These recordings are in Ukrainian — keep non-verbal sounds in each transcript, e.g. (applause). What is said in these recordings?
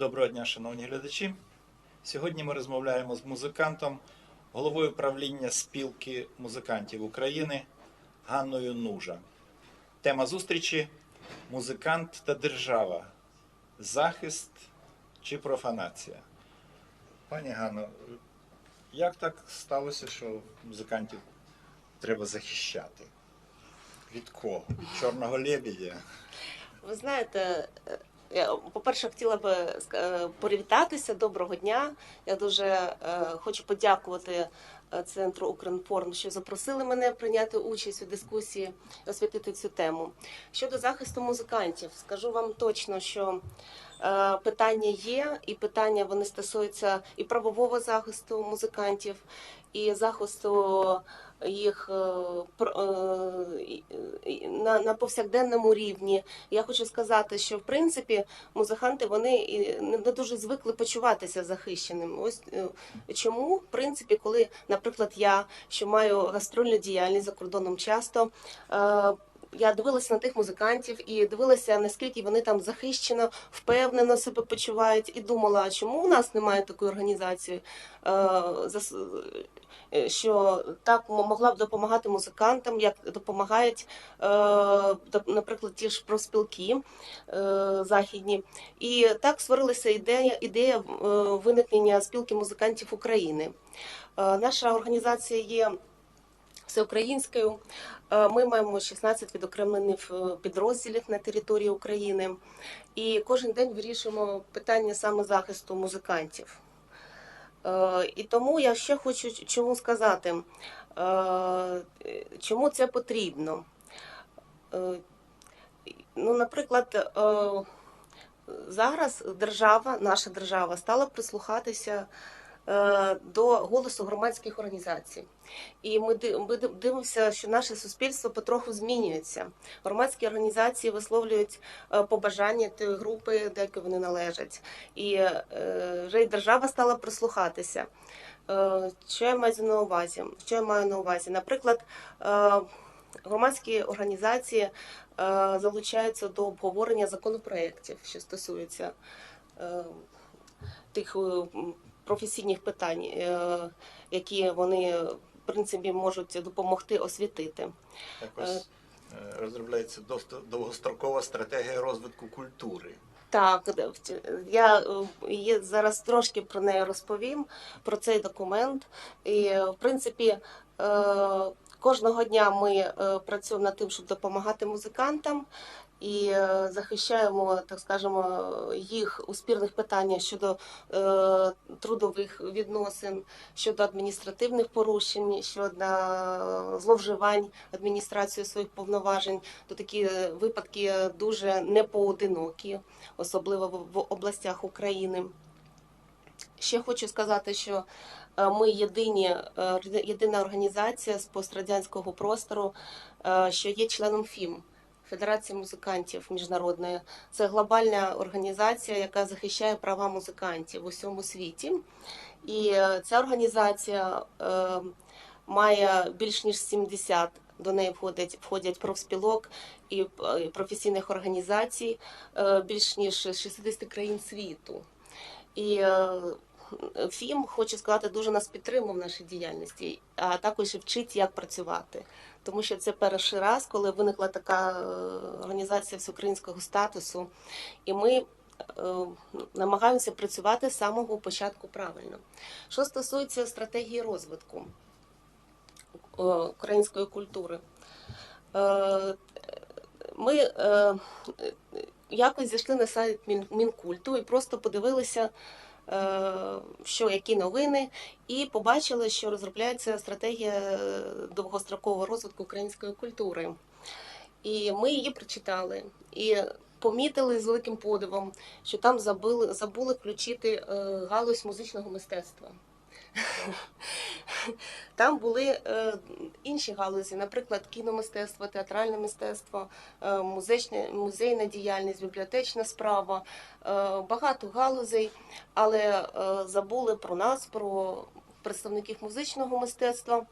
Доброго дня, шановні глядачі. Сьогодні ми розмовляємо з музикантом, головою правління спілки музикантів України Ганною Нужа. Тема зустрічі музикант та держава. Захист чи профанація. Пані Ганно, як так сталося, що музикантів треба захищати? Від кого? Чорного лебедя? Ви знаєте, по-перше, хотіла би е, привітатися. Доброго дня. Я дуже е, хочу подякувати е, центру Укрінформ, що запросили мене прийняти участь у дискусії освітити цю тему. Щодо захисту музикантів, скажу вам точно, що питання є, і питання вони стосуються і правового захисту музикантів, і захисту їх е, е, на, на повсякденному рівні. Я хочу сказати, що в принципі музиканти вони не дуже звикли почуватися захищеними. Ось е, чому, в принципі, коли, наприклад, я що маю гастрольну діяльність за кордоном часто. Я дивилася на тих музикантів і дивилася, наскільки вони там захищено, впевнено себе почувають, і думала, чому у нас немає такої організації, е, е, що так могла б допомагати музикантам, як допомагають, е, наприклад, ті ж профспілки західні. І так створилася ідея, ідея виникнення спілки музикантів України. Наша організація є всеукраїнською. Е, Ми маємо 16 відокремлених е, підрозділів на території України, і кожен день вирішуємо питання саме захисту музикантів. Е, І тому я ще хочу чому сказати, чому це потрібно. Ну, наприклад, зараз держава, наша держава, стала прислухатися до голосу громадських організацій. І ми ди- ми ди- дивимося, що наше суспільство потроху змінюється. Громадські організації висловлюють е, побажання тієї групи, до якої вони належать. І е, вже й держава стала прислухатися. Е, Що я маю на увазі? Що я маю на увазі? Наприклад, е, громадські організації е, залучаються до обговорення законопроєктів, що стосуються е, тих е, професійних питань, е, які вони в принципі можуть допомогти освітити. Якось е, розробляється довто- довгострокова стратегія розвитку культури. Так, я е, зараз трошки про неї розповім, про цей документ. І, е, в принципі, е, кожного дня ми е, працюємо над тим, щоб допомагати музикантам. І е, захищаємо, так скажемо, їх у спірних питаннях щодо е, трудових відносин, щодо адміністративних порушень, щодо зловживань адміністрацією своїх повноважень. То такі е, випадки дуже непоодинокі особливо в областях України. Ще хочу сказати, що е, ми єдині, єдина організація з пострадянського простору, що є членом ФІМ. Федерації музикантів міжнародної це глобальна організація, яка захищає права музикантів в усьому світі. І ця організація е, має більш ніж 70 до неї входять, входять профспілок і професійних організацій е, більш ніж 60 країн світу. І е, ФІМ, хочу сказати, дуже нас підтримав в нашій діяльності, а також вчить, як працювати. Тому що це перший раз, коли виникла така е, організація всеукраїнського статусу, і ми е, намагаємося працювати з самого початку правильно. Що стосується стратегії розвитку е, української культури, ми якось зайшли на сайт Мін- Мінкульту і просто подивилися, що які новини, і побачили, що розробляється стратегія е, довгострокового розвитку української культури. І ми її прочитали і помітили з великим подивом, що там забули, забули включити е, галузь музичного мистецтва. (laughs) Там були е, інші галузі, наприклад, кіномистецтво, театральне мистецтво, е, музейна діяльність, бібліотечна справа, е, багато галузей, але забули про нас, про представників музичного мистецтва.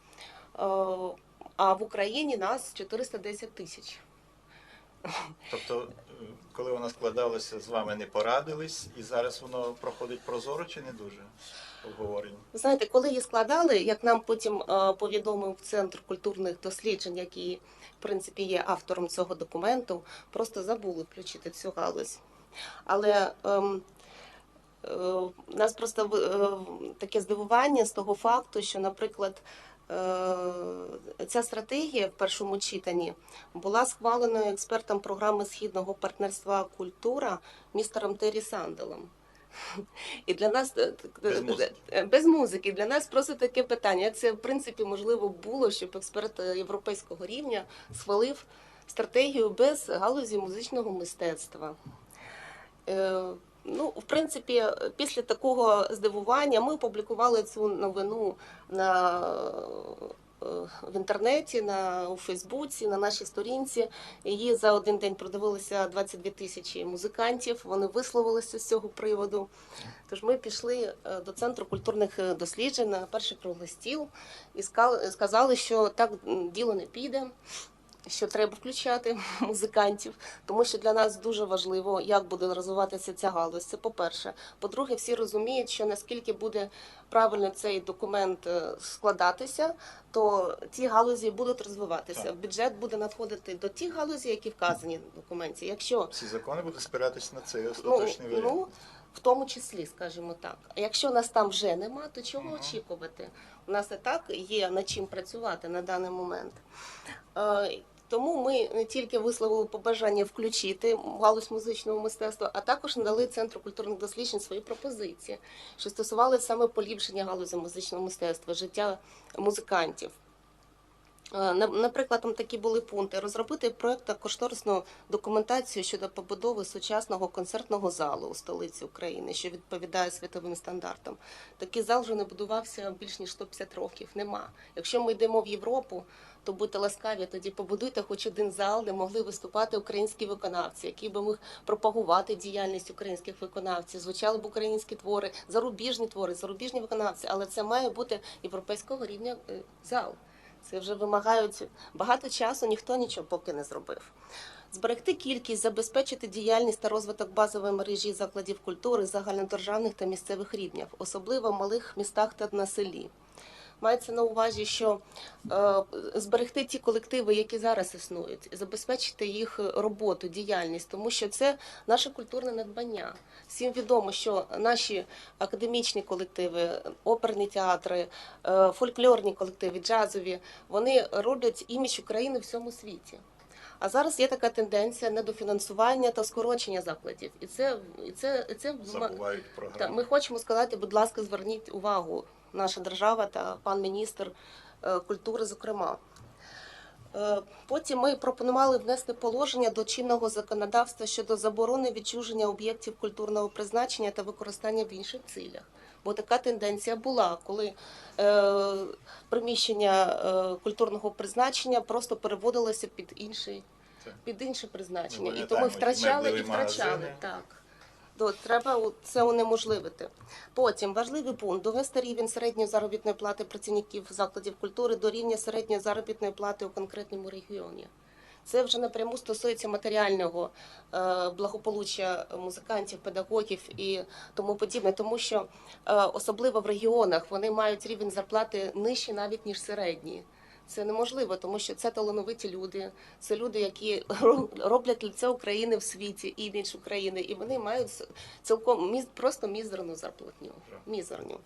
А в Україні нас 410 тисяч. Тобто коли вона складалася, з вами не порадились, і зараз воно проходить прозоро чи не дуже обговорення? Знаєте, коли її складали, як нам потім е, повідомив Центр культурних досліджень, який в принципі є автором цього документу, просто забули включити цю галузь. Але ем, е, нас просто е, таке здивування з того факту, що, наприклад, ця стратегія в першому читанні була схваленою експертом програми східного партнерства культура містером Террі Санделом. І для нас е, Без музики. е, без музики для нас просто таке питання. Як це в принципі можливо було, щоб експерт е, європейського рівня схвалив стратегію без галузі музичного мистецтва? Ну, в принципі, після такого здивування ми опублікували цю новину на е, в інтернеті, на у Фейсбуці, на нашій сторінці. Її за один день продивилися 22 тисячі музикантів. Вони висловилися з цього приводу. Тож ми пішли е, до центру культурних е, досліджень на перший круглий стіл і ска- сказали, що так діло не піде. Що треба включати (laughs) музикантів, тому що для нас дуже важливо, як буде розвиватися ця галузь. Це по-перше. По-друге, всі розуміють, що наскільки буде правильно цей документ е, складатися, то ті галузі будуть розвиватися. Так. Бюджет буде надходити до тих галузей, які вказані в документі. Якщо Ці закони будуть спиратись на цей ну, остаточний варіант. ну в тому числі, скажімо так. А якщо нас там вже нема, то чого Ага. очікувати? У нас і так є над чим працювати на даний момент. Тому ми не тільки висловили побажання включити галузь музичного мистецтва, а також надали Центру культурних досліджень свої пропозиції, що стосувалися саме поліпшення галузі музичного мистецтва, життя музикантів. Е, на- Наприклад, там такі були пункти: розробити проект кошторисну документацію щодо побудови сучасного концертного залу у столиці України, що відповідає світовим стандартам. Такий зал вже не будувався більш ніж 150 років. Нема. Якщо ми йдемо в Європу, то будьте ласкаві, тоді побудуйте хоч один зал, де могли виступати українські виконавці, який би міг пропагувати діяльність українських виконавців, звучали б українські твори, зарубіжні твори, зарубіжні виконавці, але це має бути європейського рівня е, зал. Це вже вимагають багато часу, ніхто нічого поки не зробив. Зберегти кількість, забезпечити діяльність та розвиток базової мережі закладів культури загальнодержавних та місцевих рівнів, особливо в малих містах та на селі. Мається на увазі, що е, зберегти ті колективи, які зараз існують, забезпечити їх роботу, діяльність, тому що це наше культурне надбання. Всім відомо, що наші академічні колективи, оперні театри, е, фольклорні колективи, джазові, вони роблять імідж України в всьому світі. А зараз є така тенденція недофінансування та скорочення закладів, і це і це, і це Забувають так, програму. ми хочемо сказати, будь ласка, зверніть увагу, наша держава та пан міністр е, культури, зокрема. Е, Потім ми пропонували внести положення до чинного законодавства щодо заборони відчуження об'єктів культурного призначення та використання в інших цілях. Бо така тенденція була, коли е, приміщення е, культурного призначення просто переводилося під інший, під інше призначення. Ми І тому пам'ятаємо, втрачали і втрачали. Так. То треба це унеможливити. Потім важливий пункт довести рівень середньої заробітної плати працівників закладів культури до рівня середньої заробітної плати у конкретному регіоні. Це вже напряму стосується матеріального е, благополуччя музикантів, педагогів і тому подібне, тому що е, особливо в регіонах вони мають рівень зарплати нижчий навіть ніж середній. Це неможливо, тому що це талановиті люди, це люди, які (laughs) роблять лице України в світі, імідж України, і вони мають цілком міз- просто мізерну зарплатню. Мізерню.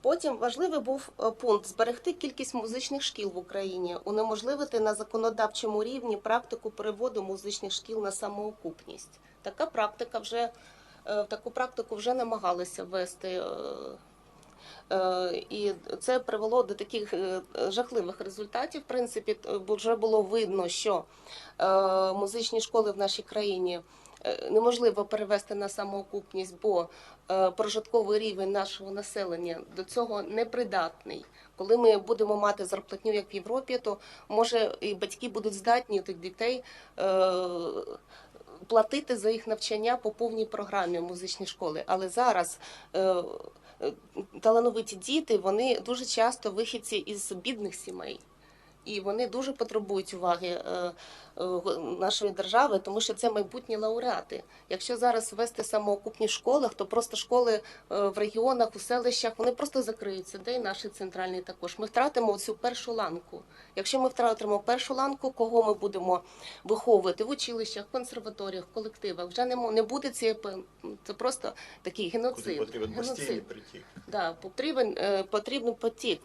Потім важливий був е, пункт зберегти кількість музичних шкіл в Україні, унеможливити на законодавчому рівні практику переводу музичних шкіл на самоокупність. Така практика вже е, таку практику вже намагалися ввести. Е, І це привело до таких е, жахливих результатів. В принципі, вже було видно, що е, музичні школи в нашій країні неможливо перевести на самоокупність, бо прожитковий рівень нашого населення до цього непридатний. Коли ми будемо мати зарплатню, як в Європі, то може і батьки будуть здатні тих дітей. Платити за їх навчання по повній програмі в музичній школи, але зараз талановиті діти вони дуже часто вихідці із бідних сімей, і вони дуже потребують уваги е, нашої держави, тому що це майбутні лауреати. Якщо зараз ввести самоокупні в школах, то просто школи е, в регіонах, у селищах вони просто закриються, де і наші центральні також. Ми втратимо цю першу ланку. Якщо ми втратимо першу ланку, кого ми будемо виховувати в училищах, консерваторіях, колективах, вже не, не буде цієї це просто такий Куди геноцид. потрібен постійний геноцид. притік. Да, потрібен, е, потрібен потік,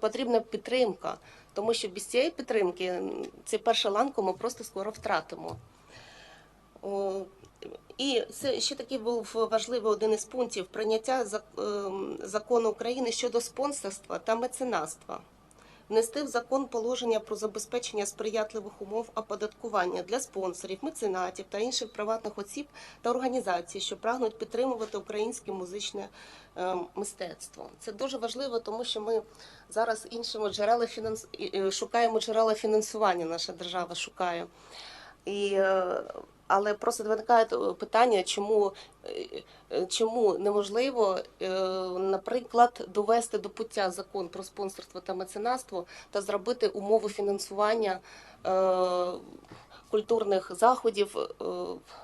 потрібна підтримка, тому що без цієї підтримки цю першу ланку ми просто скоро втратимо. І це ще такий був важливий один із пунктів прийняття ем, закону України щодо спонсорства та меценатства. Внести в закон положення про забезпечення сприятливих умов оподаткування для спонсорів, меценатів та інших приватних осіб та організацій, що прагнуть підтримувати українське музичне е, мистецтво. Це дуже важливо, тому що ми зараз іншими джерела фінанс... шукаємо джерела фінансування. Наша держава шукає. І, е, але просто виникає е, питання, чому, е, е, чому неможливо, наприклад, довести до пуття закон про спонсорство та меценатство та зробити умови фінансування культурних заходів е,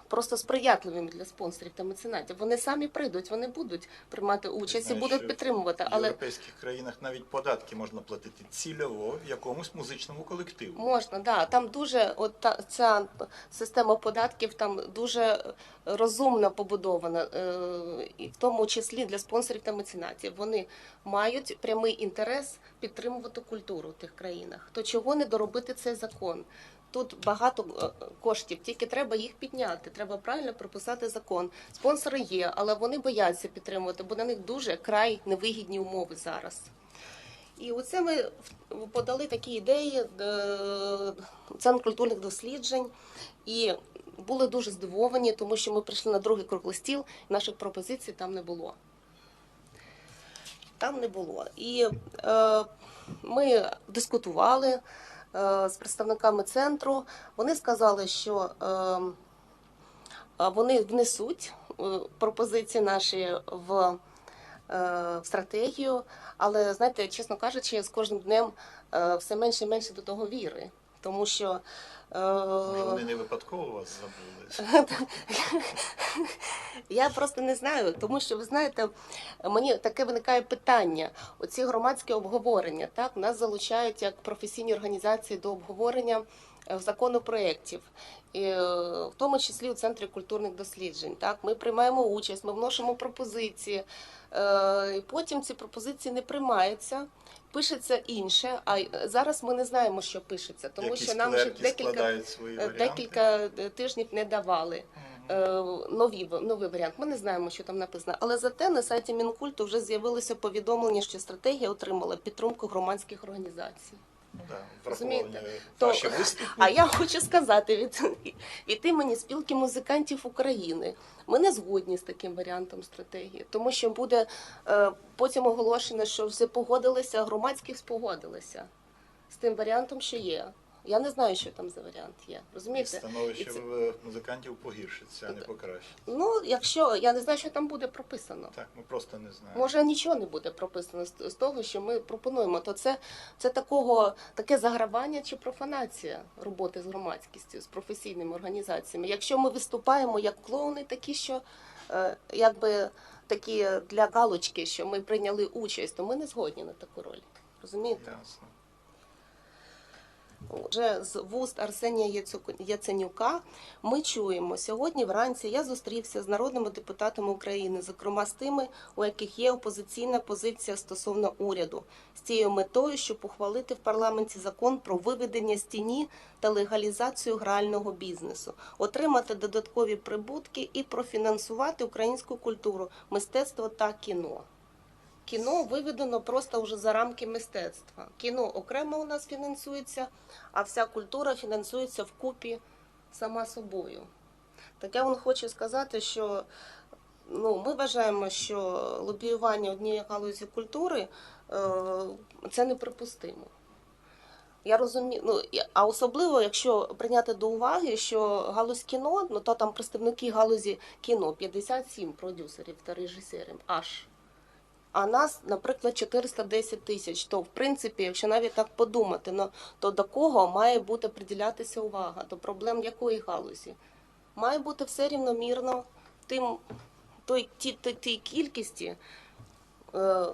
просто сприятливими для спонсорів та меценатів. Вони самі прийдуть, вони будуть приймати участь і будуть підтримувати. В європейських країнах навіть податки можна платити цільово якомусь музичному колективу. Можна, да. Там дуже от та ця система податків там дуже розумно побудована, е, і в тому числі для спонсорів та меценатів. Вони мають прямий інтерес підтримувати культуру в тих країнах. То чого не доробити цей закон? Тут багато е, коштів, тільки треба їх підняти. Треба правильно прописати закон. Спонсори є, але вони бояться підтримувати, бо на них дуже край невигідні умови зараз. І оце ми подали такі ідеї е, Центр культурних досліджень і були дуже здивовані, тому що ми прийшли на другий круглий стіл, і наших пропозицій там не було. Там не було. І е, ми дискутували з представниками центру. Вони сказали, що е, вони внесуть е, пропозиції наші в, е, стратегію, але знаєте, чесно кажучи, з кожним днем е, все менше і менше до того віри. Тому що е, Може, вони не випадково вас забули. (laughs) я просто не знаю, тому що ви знаєте, мені таке виникає питання. Оці громадські обговорення, так нас залучають як професійні організації до обговорення е, законопроєктів, і, е, в тому числі у центрі культурних досліджень. Так, ми приймаємо участь, ми вносимо пропозиції. е, І потім ці пропозиції не приймаються. Пишеться інше, а й- зараз ми не знаємо, що пишеться, тому Якісь що нам вже декілька, складають свої е, декілька е, тижнів не давали е, нові, новий варіант. Ми не знаємо, що там написано. Але зате на сайті Мінкульту вже з'явилося повідомлення, що стратегія отримала підтримку громадських організацій. Розумієте? То-. (laughs) А я хочу сказати від, від імені спілки музикантів України. Ми не згодні з таким варіантом стратегії, тому що буде е, потім оголошено, що все погодилися, громадських погодилися з тим варіантом, що є. Я не знаю, що там за варіант є. І Розумієте? становище І це- в- музикантів погіршиться, а не покращиться. Ну, якщо я не знаю, що там буде прописано. Так, ми просто не знаємо. Може, нічого не буде прописано з, з того, що ми пропонуємо. То це, це такого таке загравання чи профанація роботи з громадськістю, з професійними організаціями. Якщо ми виступаємо як клоуни, такі, що е, якби такі для галочки, що ми прийняли участь, то ми не згодні на таку роль. Розумієте? Ясно. Вже з вуст Арсенія Яценюка ми чуємо сьогодні. Вранці я зустрівся з народними депутатами України, зокрема з тими, у яких є опозиційна позиція стосовно уряду, з цією метою, щоб ухвалити в парламенті закон про виведення з тіні та легалізацію грального бізнесу, отримати додаткові прибутки і профінансувати українську культуру, мистецтво та кіно. Кіно виведено просто вже за рамки мистецтва. Кіно окремо у нас фінансується, а вся культура фінансується вкупі сама собою. Так я вам хочу сказати, що ну, ми вважаємо, що лобіювання однієї галузі культури е, це неприпустимо. Я розумію, ну а особливо, якщо прийняти до уваги, що галузь кіно, ну то там представники галузі кіно 57 продюсерів та режисерів аж. А нас, наприклад, 410 тисяч. То, в принципі, якщо навіть так подумати, ну, то до кого має бути приділятися увага? До проблем якої галузі? Має бути все рівномірно тим, той, ті, ті, тій кількості е,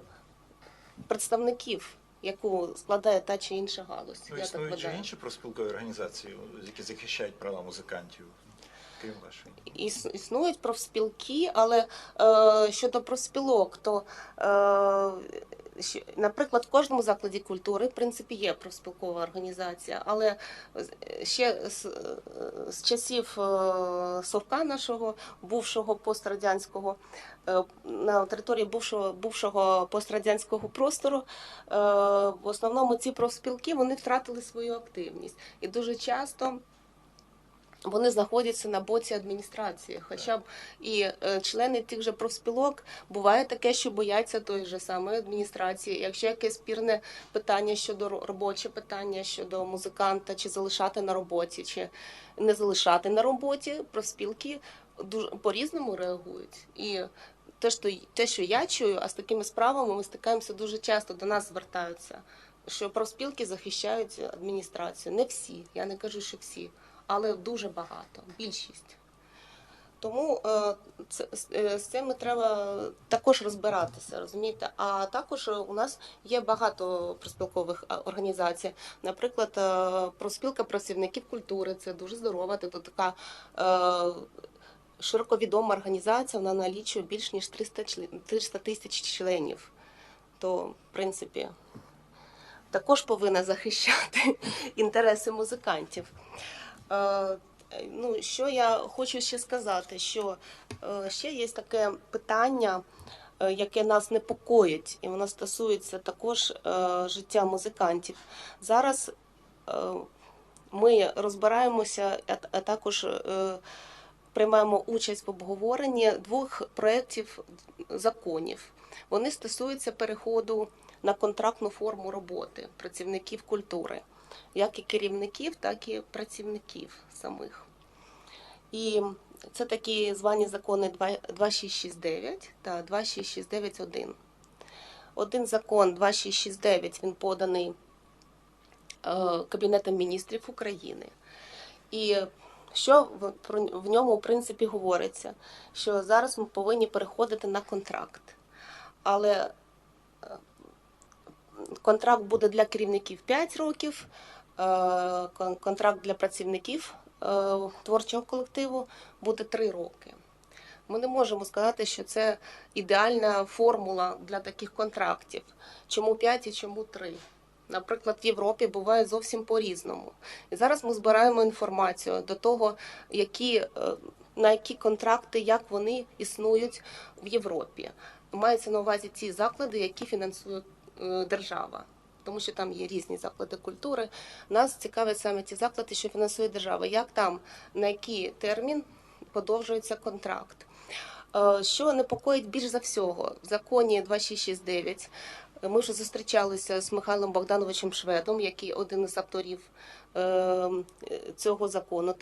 представників, яку складає та чи інша галузь. Ну, Я так існують же вважаю. інші профспілкові організації, які захищають права музикантів, існують профспілки, але е, щодо профспілок, то, е, наприклад, в кожному закладі культури, в принципі, є профспілкова організація, але ще з, з часів е, Совка нашого, бувшого пострадянського, е, на території бувшого, бувшого пострадянського простору, е, в основному ці профспілки вони втратили свою активність. І дуже часто вони знаходяться на боці адміністрації. Хоча б і е, члени тих же профспілок буває таке, що бояться тої ж самої адміністрації. Якщо якесь спірне питання щодо ро- робоче питання щодо музиканта, чи залишати на роботі, чи не залишати на роботі, профспілки дуже по-різному реагують. І те, що те, що я чую, а з такими справами ми стикаємося дуже часто. До нас звертаються, що профспілки захищають адміністрацію. Не всі, я не кажу, що всі але дуже багато, більшість. Тому е, це, з- е, з цим треба також розбиратися, розумієте? А також у нас є багато проспілкових організацій. Наприклад, е, проспілка працівників культури це дуже здорова, тобто така е, широко відома організація, вона налічує більш ніж 300, 300 тисяч членів. То, в принципі, також повинна захищати (laughs) інтереси музикантів. Е, Ну, що я хочу ще сказати, що е, ще є таке питання, е, яке нас непокоїть, і воно стосується також життя музикантів. Зараз ми розбираємося, а, також приймаємо участь в обговоренні двох проєктів законів. Вони стосуються переходу на контрактну форму роботи працівників культури як і керівників, так і працівників самих. І це такі звані закони 2669 та 26691. Один закон 2669 він поданий е, Кабінетом міністрів України. І що в, ньому, в принципі, говориться? Що зараз ми повинні переходити на контракт. Але е, контракт буде для керівників 5 років, е, контракт для працівників е, творчого колективу буде 3 роки. Ми не можемо сказати, що це ідеальна формула для таких контрактів. Чому 5 і чому 3? Наприклад, в Європі буває зовсім по-різному. І зараз ми збираємо інформацію до того, які, е, на які контракти, як вони існують в Європі. Мається на увазі ті заклади, які фінансує е, держава. Тому що там є різні заклади культури. Нас цікавлять саме ті заклади, що фінансує держава. Як там, на який термін подовжується контракт? Е, Що непокоїть більш за всього в законі 2669 ми вже зустрічалися з Михайлом Богдановичем Шведом, який один із авторів е, цього закону.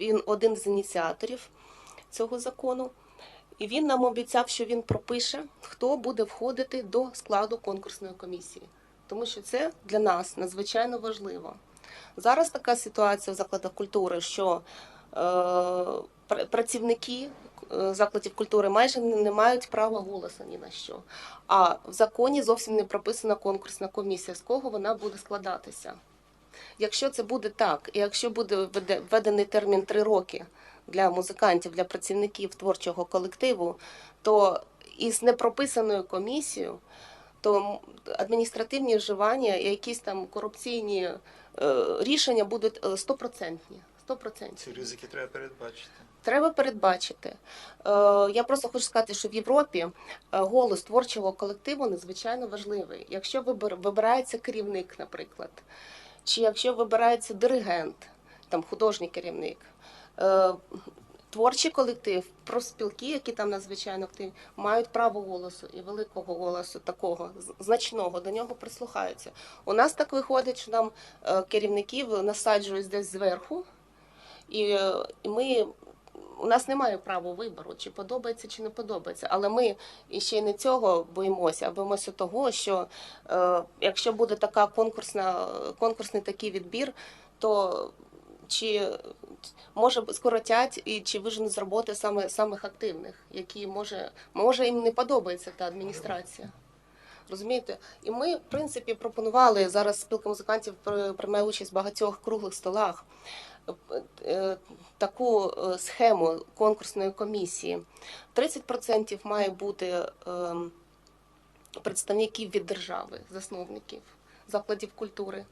Він один з ініціаторів цього закону. І він нам обіцяв, що він пропише, хто буде входити до складу конкурсної комісії, тому що це для нас надзвичайно важливо. Зараз така ситуація в закладах культури, що е, працівники е, закладів культури майже не мають права голосу ні на що. А в законі зовсім не прописана конкурсна комісія, з кого вона буде складатися. Якщо це буде так, і якщо буде введений термін три роки для музикантів, для працівників творчого колективу, то із непрописаною комісією, то адміністративні вживання і якісь там корупційні е, рішення будуть е, стопроцентні. Стопроцентні. Ці ризики треба передбачити. Треба передбачити. Е, Я просто хочу сказати, що в Європі голос творчого колективу надзвичайно важливий. Якщо вибир- вибирається керівник, наприклад, чи якщо вибирається диригент, там художній керівник, творчий колектив, профспілки, які там надзвичайно активні, мають право голосу і великого голосу, такого значного, до нього прислухаються. У нас так виходить, що нам е, керівників насаджують десь зверху, і, е, ми у нас немає права вибору, чи подобається, чи не подобається. Але ми ще й не цього боїмося, а боїмося того, що е, якщо буде така конкурсна, конкурсний такий відбір, то чи може скоротять і чи виженуть з роботи саме самих активних, які може, може їм не подобається та адміністрація. Розумієте? І ми, в принципі, пропонували зараз спілка музикантів при- приймає участь в багатьох круглих столах. е, е, Таку е, схему конкурсної комісії. 30% має бути ем, представників від держави, засновників закладів культури.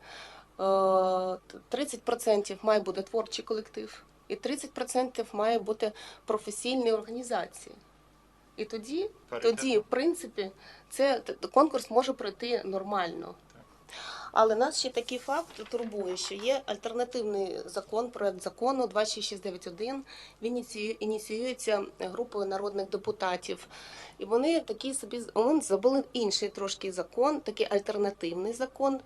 Е, 30% має бути творчий колектив, і 30% має бути професійні організації. І тоді, Паритет. тоді, в принципі, це конкурс може пройти нормально. Але нас ще такий факт турбує, що є альтернативний закон, проект закону 26691. Він ініціює- ініціюється групою народних депутатів. І вони такі собі вони забули інший трошки закон, такий альтернативний закон.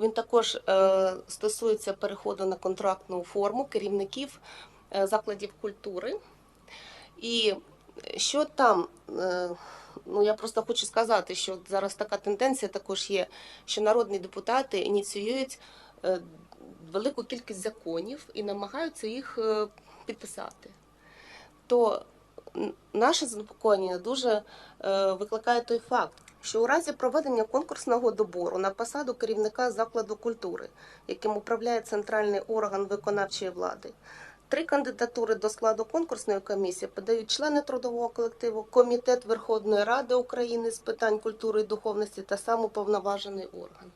Він також е, стосується переходу на контрактну форму керівників е, закладів культури. І що там, е, ну я просто хочу сказати, що зараз така тенденція також є, що народні депутати ініціюють е, велику кількість законів і намагаються їх е, підписати. То наше занепокоєння дуже е, викликає той факт, що у разі проведення конкурсного добору на посаду керівника закладу культури, яким управляє центральний орган виконавчої влади, Три кандидатури до складу конкурсної комісії подають члени трудового колективу, Комітет Верховної Ради України з питань культури і духовності та самоповноважений орган.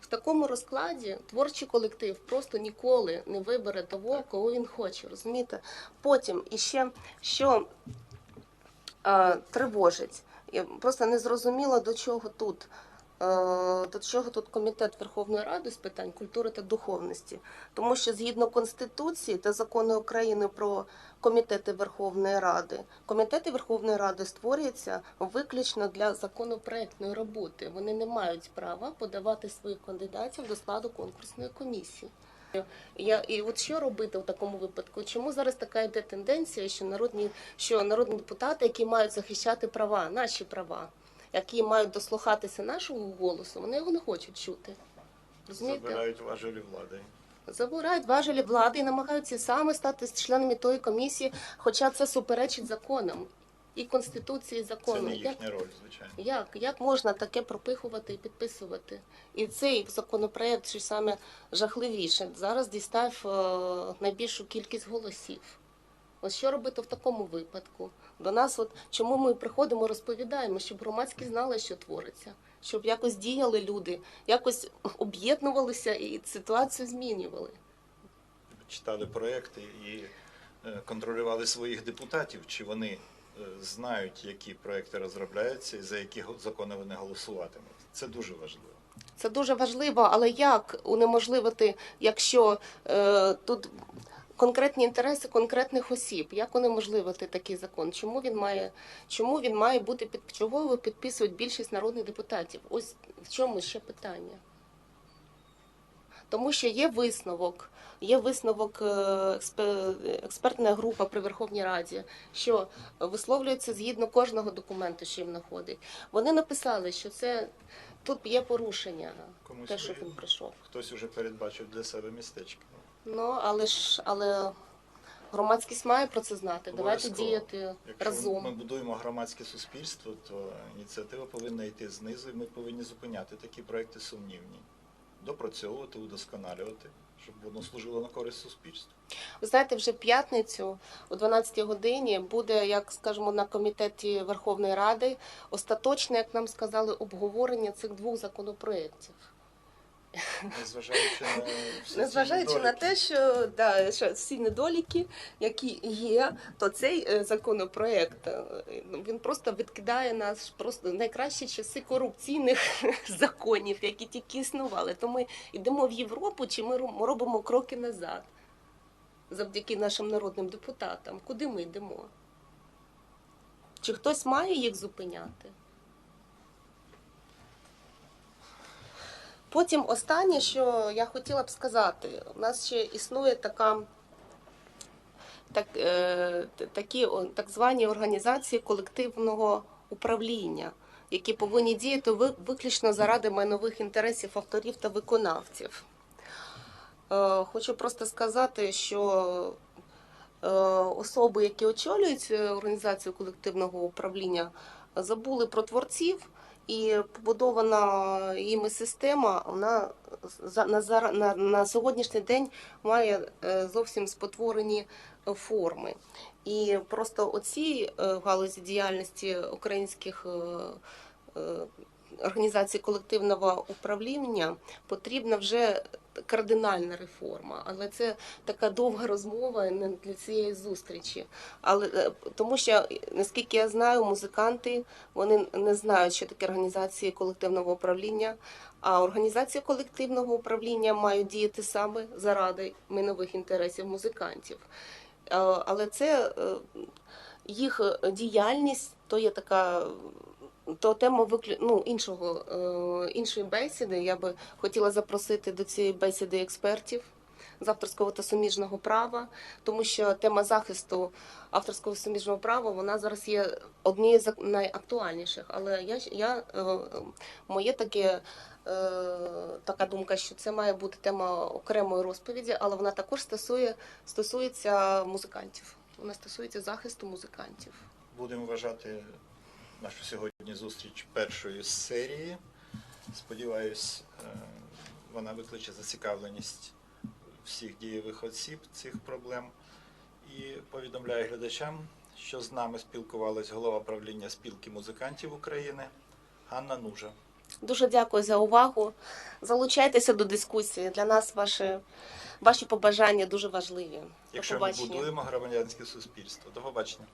В такому розкладі творчий колектив просто ніколи не вибере того, кого він хоче. Розумієте? Потім іще що е, тривожить. Просто не зрозуміла, до чого тут. Е, До чого тут комітет Верховної Ради з питань культури та духовності? Тому що згідно Конституції та закону України про комітети Верховної Ради, комітети Верховної Ради створюються виключно для законопроектної роботи. Вони не мають права подавати своїх кандидатів до складу конкурсної комісії. Я і от що робити в такому випадку? Чому зараз така йде тенденція, що народні, що народні депутати, які мають захищати права, наші права, які мають дослухатися нашого голосу, вони його не хочуть чути. Розумієте? Забирають важелі влади. забирають важелі влади і намагаються саме стати членами тої комісії, хоча це суперечить законам і конституції і Це не їхня роль, звичайно. як, як можна таке пропихувати і підписувати? І цей законопроект, що саме жахливіше, зараз дістав е, найбільшу кількість голосів. Ось що робити в такому випадку? До нас, от чому ми приходимо, розповідаємо, щоб громадські знали, що твориться, щоб якось діяли люди, якось об'єднувалися і ситуацію змінювали. Читали проекти і е, контролювали своїх депутатів, чи вони е, знають, які проекти розробляються і за які закони вони голосуватимуть. Це дуже важливо. Це дуже важливо, але як унеможливити, якщо е, тут конкретні інтереси конкретних осіб, як унеможливити такий закон? Чому він має, чому він має бути під чого його підписують більшість народних депутатів? Ось в чому ще питання. Тому що є висновок, є висновок е, експе- експертна група при Верховній Раді, що висловлюється згідно кожного документу, що їм находить. Вони написали, що це тут є порушення, Комусь те, що він прийшов. Хтось уже передбачив для себе містечко. Ну але ж але громадськість має про це знати. Давайте Обов'язково. діяти Якщо разом. ми будуємо громадське суспільство, то ініціатива повинна йти знизу, і ми повинні зупиняти такі проекти сумнівні, допрацьовувати, удосконалювати, щоб воно служило на користь суспільству. Ви знаєте, вже в п'ятницю о 12 годині буде, як скажемо, на комітеті Верховної Ради остаточне, як нам сказали, обговорення цих двох законопроєктів. Незважаючи на всі Незважаючи на те, що, да, що всі недоліки, які є, то цей е, законопроект е, він просто відкидає нас просто найкращі часи корупційних (laughs) законів, які тільки існували. То ми йдемо в Європу, чи ми робимо кроки назад завдяки нашим народним депутатам? Куди ми йдемо? Чи хтось має їх зупиняти? Потім останнє, що я хотіла б сказати, у нас ще існує така так, е, такі так звані організації колективного управління, які повинні діяти виключно заради майнових інтересів авторів та виконавців. Е, Хочу просто сказати, що е, особи, які очолюють е, організацію колективного управління, забули про творців, і побудована іми система, вона на, на, на сьогоднішній день має е, зовсім спотворені е, форми. І просто оці е, галузі діяльності українських е, колективного управління потрібна вже кардинальна реформа. Але це така довга розмова не для цієї зустрічі. Але е, тому що наскільки я знаю, музиканти вони не знають, що таке організації колективного управління. А організації колективного управління мають діяти саме заради майнових інтересів музикантів. Е, Але це е, їх діяльність, то є така. То тема виклю... ну, іншого, е, іншої бесіди. Я би хотіла запросити до цієї бесіди експертів з авторського та суміжного права, тому що тема захисту авторського суміжного права вона зараз є однією з найактуальніших. Але я, я е, моє таке. е, Така думка, що це має бути тема окремої розповіді, але вона також стосує, стосується музикантів. Вона стосується захисту музикантів. Будемо вважати нашу сьогодні зустріч першою з серії. Сподіваюсь, е, вона викличе зацікавленість всіх дієвих осіб цих проблем. І повідомляю глядачам, що з нами спілкувалась голова правління спілки музикантів України Ганна Нужа. Дуже дякую за увагу. Залучайтеся до дискусії. Для нас ваші, ваші побажання дуже важливі. Якщо ми будуємо громадянське суспільство. До побачення.